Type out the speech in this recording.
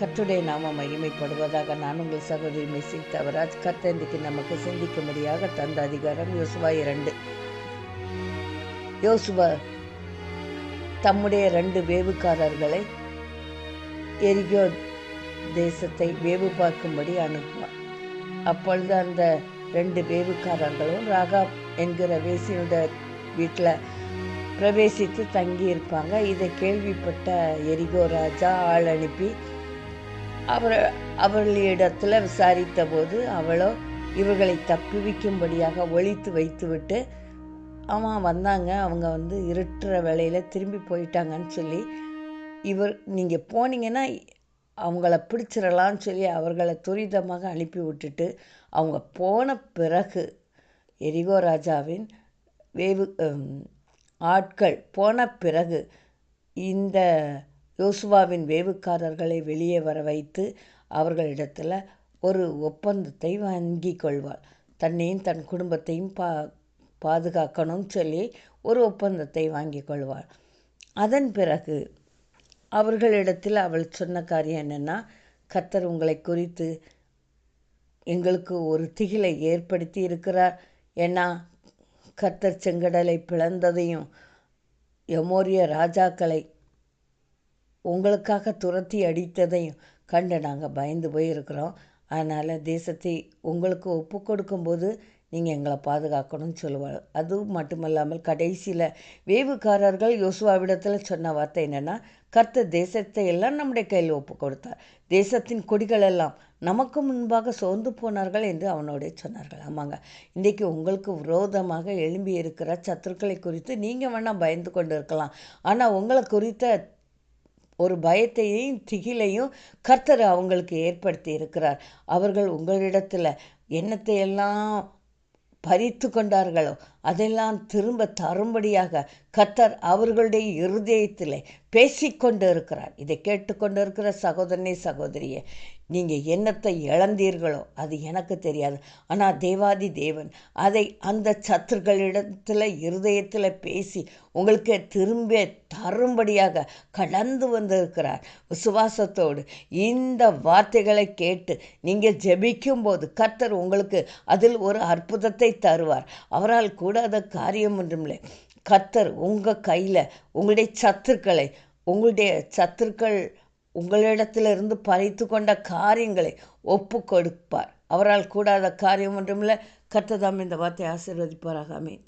கற்றுடைய நாம மகிமைப்படுவதாக நான் உங்கள் சகோதரி மெஸ்ஸி தவராஜ். கத்தந்திக்கு நமக்கு சிந்திக்கும்படியாக தந்த அதிகாரம் யோசுவா இரண்டு. யோசுவா தம்முடைய ரெண்டு வேவுக்காரர்களை எரிகோ தேசத்தை வேவு பார்க்கும்படி அனுப்புவார். அப்பொழுது அந்த ரெண்டு வேவுக்காரர்களும் ராகா என்கிற வேசியோட வீட்டில் பிரவேசித்து தங்கி இருப்பாங்க இதை கேள்விப்பட்ட எரிகோ ராஜா ஆள் அனுப்பி அவர் அவர்களிடத்தில் விசாரித்த போது அவளோ இவர்களை தப்புவிக்கும்படியாக ஒழித்து வைத்துவிட்டு அவன் வந்தாங்க. அவங்க வந்து இருட்டுற வேலையில் திரும்பி போயிட்டாங்கன்னு சொல்லி இவர் நீங்கள் போனீங்கன்னா அவங்கள பிடிச்சிடலான்னு சொல்லி அவர்களை துரிதமாக அனுப்பி விட்டுட்டு அவங்க போன பிறகு எரிகோ ராஜாவின் வேவு ஆட்கள் போன பிறகு இந்த யோசுவாவின் வேவுக்காரர்களை வெளியே வர வைத்து அவர்களிடத்தில் ஒரு ஒப்பந்தத்தை வாங்கி கொள்வாள். தன்னையும் தன் குடும்பத்தையும் பா பாதுகாக்கணும்னு சொல்லி ஒரு ஒப்பந்தத்தை வாங்கி கொள்வாள். அதன் பிறகு அவர்களிடத்தில் அவள் சொன்ன காரியம் என்னென்னா கத்தர் உங்களை குறித்து எங்களுக்கு ஒரு திகிலை ஏற்படுத்தி இருக்கிறார். ஏன்னா கத்தர் செங்கடலை பிளந்ததையும் எமோரிய ராஜாக்களை உங்களுக்காக துரத்தி அடித்ததையும் கண்டு நாங்கள் பயந்து போயிருக்கிறோம். அதனால் தேசத்தை உங்களுக்கு ஒப்பு கொடுக்கும்போது நீங்கள் எங்களை பாதுகாக்கணும்னு சொல்லுவாள் அதுவும் மட்டுமல்லாமல் கடைசியில் வேவுக்காரர்கள் யோசுவாவிடத்தில் சொன்ன வார்த்தை என்னென்னா கர்த்த தேசத்தை எல்லாம் நம்முடைய கையில் ஒப்பு கொடுத்தார். தேசத்தின் கொடிகள் எல்லாம் நமக்கு முன்பாக சோர்ந்து போனார்கள் என்று அவனோடைய சொன்னார்கள். ஆமாங்க. இன்றைக்கி உங்களுக்கு விரோதமாக எழும்பி இருக்கிற சத்துருக்களை குறித்து நீங்கள் வேணால் பயந்து கொண்டு இருக்கலாம். ஆனால் உங்களை குறித்த ஒரு பயத்தையும் திகிலையும் கர்த்தர் அவங்களுக்கு ஏற்படுத்தி இருக்கிறார் அவர்கள் உங்களிடத்தில் என்னத்தை எல்லாம் பறித்து கொண்டார்களோ அதெல்லாம் திரும்ப தரும்படியாக கத்தர் அவர்களுடைய இருதயத்தில் பேசிக்கொண்டு இருக்கிறார். இதை கேட்டுக்கொண்டு இருக்கிற சகோதரனே சகோதரியே நீங்கள் என்னத்தை இழந்தீர்களோ அது எனக்கு தெரியாது. ஆனால் தேவாதி தேவன் அதை அந்த சத்துருக்களிடத்தில் இருதயத்தில் பேசி உங்களுக்கு திரும்ப தரும்படியாக கடந்து வந்திருக்கிறார். விசுவாசத்தோடு இந்த வார்த்தைகளை கேட்டு நீங்கள் ஜெபிக்கும்போது கர்த்தர் உங்களுக்கு அதில் ஒரு அற்புதத்தை தருவார். அவரால் கூட அதை காரியம் ஒன்றுமில்லை. கர்த்தர் உங்கள் கையில் உங்களுடைய சத்துருக்களை உங்களுடைய சத்துருக்கள் உங்களிடத்திலிருந்து பறித்து கொண்ட காரியங்களை ஒப்பு கொடுப்பார் அவரால் கூடாத காரியம் ஒன்றுமில்லை. கர்த்ததாம் இந்த வார்த்தை ஆசீர்வதிப்பாராக. அமீன்